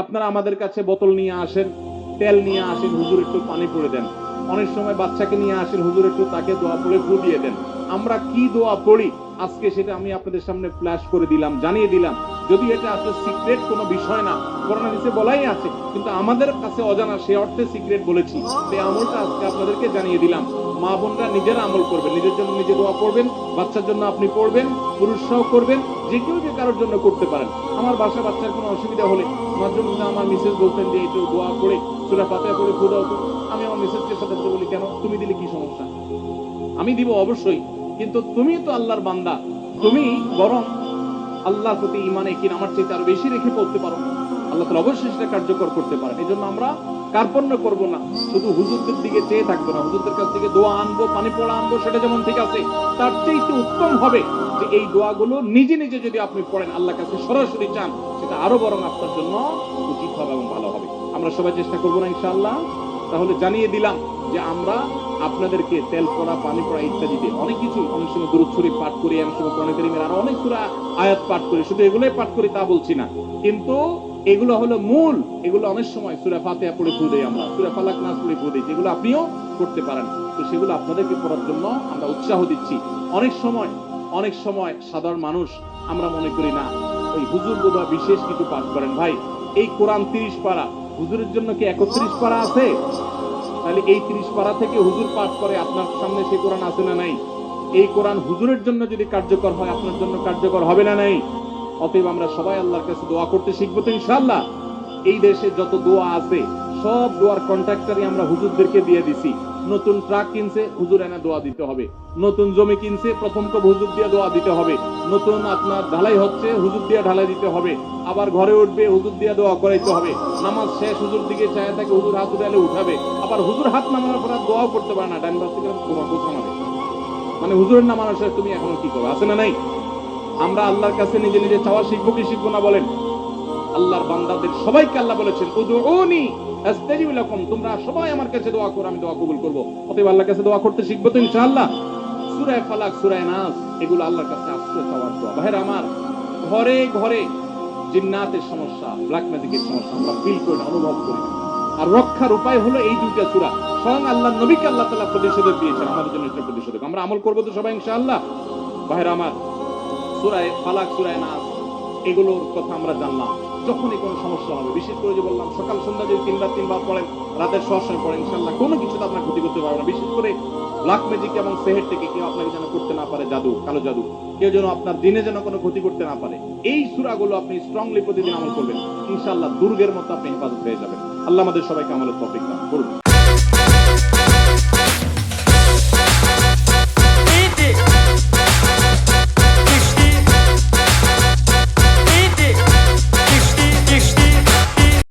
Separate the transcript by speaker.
Speaker 1: আপনারা আমাদের কাছে বোতল নিয়ে আসেন, তেল নিয়ে আসেন, হুজুর একটু পানি পড়ে দেন। অনেক সময় বাচ্চাকে নিয়ে আসেন, হুজুর একটু তাকে দোয়া পড়ে ফু দিয়ে দেন। আমরা কি দোয়া পড়ি? আজকে সেটা আমি আপনাদের সামনে ফ্ল্যাশ করে দিলাম, জানিয়ে দিলাম। যদি এটা আসলে সিক্রেট কোনো বিষয় না করোনা দিতে বলাই আছে, কিন্তু আমাদের কাছে অজানা সে অর্থে সিক্রেট বলেছি। সেই আমলটা আজকে আপনাদেরকে জানিয়ে দিলাম। মা বোনরা নিজেরা আমল করবেন। নিজের জন্য নিজে দোয়া পড়বেন, বাচ্চার জন্য আপনি পড়বেন, পুরুষরাও করবেন, যে কেউ যে কারোর জন্য করতে পারেন। আমার বাসা বাচ্চার কোনো অসুবিধা হলে মাঝে মধ্যে আমার মিসেস বলতেন যে একটু দোয়া পড়ে, সুরা পাতা করে খুদাও তো আমি আমার মিসেসকে সাথে বলি, কেন? তুমি দিলে কি সমস্যা? আমি দিব অবশ্যই, কিন্তু তুমি তো আল্লাহর বান্দা। তুমি বরং আল্লাহর প্রতি ইমানে কিন আমার চাইতে আরও বেশি রেখে পড়তে পারো। আল্লাহ তালা অবশ্যই সেটা কার্যকর করতে পারেন। এই জন্য আমরা কার্পণ্য করব না। শুধু হুজুরদের দিকে চেয়ে থাকব না। হুজুরদের কাছ থেকে দোয়া আনব, পানি পড়া আনব, সেটা যেমন ঠিক আছে, তার চাইতে উত্তম হবে যে এই দোয়াগুলো নিজে নিজে যদি আপনি পড়েন আল্লাহর কাছে সরাসরি চান, সেটা আরও বরং আপনার জন্য উচিত হবে এবং ভালো হবে। আমরা সবাই চেষ্টা করব না, ইনশাআল্লাহ। তাহলে জানিয়ে দিলাম যে আমরা আপনাদেরকে তেল পড়া, পানি পড়া ইত্যাদিতে অনেক কিছু অনেক সময় দূর ছড়ি পাঠ করি অনেক সময় কোরআন কারীমের আরও অনেক আয়াত পাঠ করি, শুধু এগুলোই পাঠ করি তা বলছি না। কিন্তু এগুলো হলো মূল, এগুলো অনেক সময় সূরা ফাতিহা পড়ে ফু দেই আমরা। সূরা ফালাক নাস পড়ে ফু দেই যেগুলো আপনিও করতে পারেন। তো সেগুলো আপনাদেরকে পড়ার জন্য আমরা উৎসাহ দিচ্ছি। অনেক সময় অনেক সময় সাধারণ মানুষ আমরা মনে করি না, ওই হুজুর বোধহয় বিশেষ কিছু পাঠ করেন। ভাই, এই কোরআন তিরিশ পারা, হুজুরের জন্য কি একত্রিশ পারা আছে? তাহলে এই তিরিশ পারা থেকে হুজুর পাঠ করে আপনার সামনে সেই কোরআন আছে না নাই? এই কোরআন হুজুরের জন্য যদি কার্যকর হয়, আপনার জন্য কার্যকর হবে না নাই? অতএব আমরা সবাই আল্লাহর কাছে দোয়া করতে শিখব তো ইনশাআল্লাহ। এই দেশে যত দোয়া আছে, সব দোয়ার কন্ট্রাক্টরই আমরা হুজুরদেরকে দিয়ে দিছি। নতুন ট্রাক কিনছে, হুজুর এনে দোয়া দিতে হবে। নতুন জমি কিনছে, প্রথম কব হুজুর দিয়ে দোয়া দিতে হবে। নতুন আপনার ঢালাই হচ্ছে, হুজুর দিয়ে ঢালাই দিতে হবে। আবার ঘরে উঠবে, হুজুর দিয়ে দোয়া করাইতে হবে। নামাজ শেষ, হুজুর দিকে চায় থাকে হুজুর হাত উঠালে উঠাবে। আবার হুজুর হাত নামানোর পর দোয়াও করতে পারে না। ডান পাশ থেকে মানে হুজুরের নামানোর শেষ, তুমি এখনও কি করো? আছে না নাই? আমরা আল্লাহর কাছে নিজে নিজে চাওয়া শিখব কি শিখব না বলেন? আল্লাহর বান্দাদের সবাইকে আল্লাহ বলেছেন, উদউনি তোমরা সবাই আমার কাছে দোয়া করো, আমি দোয়া কবুল করব। অতএব আল্লাহর কাছে দোয়া করতে শিখব তো ইনশাআল্লাহ। সূরা ফালাক, সূরা নাস এগুলো আল্লাহর কাছে আশ্রয় চাওয়ার দোয়া। ভাইরা আমার, ঘরে ঘরে জিন্নাতের সমস্যা ব্ল্যাক ম্যাজিকের সমস্যা আমরা ফিল করি অনুভব করি আর রক্ষার উপায় হলো এই দুইটা সূরা। স্বয়ং আল্লাহ নবীকে আল্লাহ তাআলা প্রতিষেধক দিয়েছেন, আমাদের জন্য প্রতিষেধক আমরা আমল করব তো সবাই ইনশাআল্লাহ। ভাইরা আমার সূরায় ফালাক, সূরায় নাস, এগুলোর কথা আমরা জানলাম। যখনই কোনো সমস্যা হবে, বিশেষ করে যে বললাম, সকাল, সন্ধ্যা যদি তিনবার তিনবার পড়েন, রাতের সবসময় পড়েন ইনশাল্লাহ কোনো কিছুতে আপনার ক্ষতি করতে পারবে না। বিশেষ করে ব্ল্যাক ম্যাজিক এবং সেহের থেকে কেউ আপনাকে যেন করতে না পারে, জাদু, কালো জাদু, কেউ যেন আপনার দিনে যেন কোনো ক্ষতি করতে না পারে, এই সূরাগুলো আপনি স্ট্রংলি প্রতিদিন আমল করবেন। ইনশাল্লাহ দুর্গের মতো আপনি হেফাজত হয়ে যাবেন। আল্লাহ আমাদের সবাইকে আমলের তৌফিক দান করুন।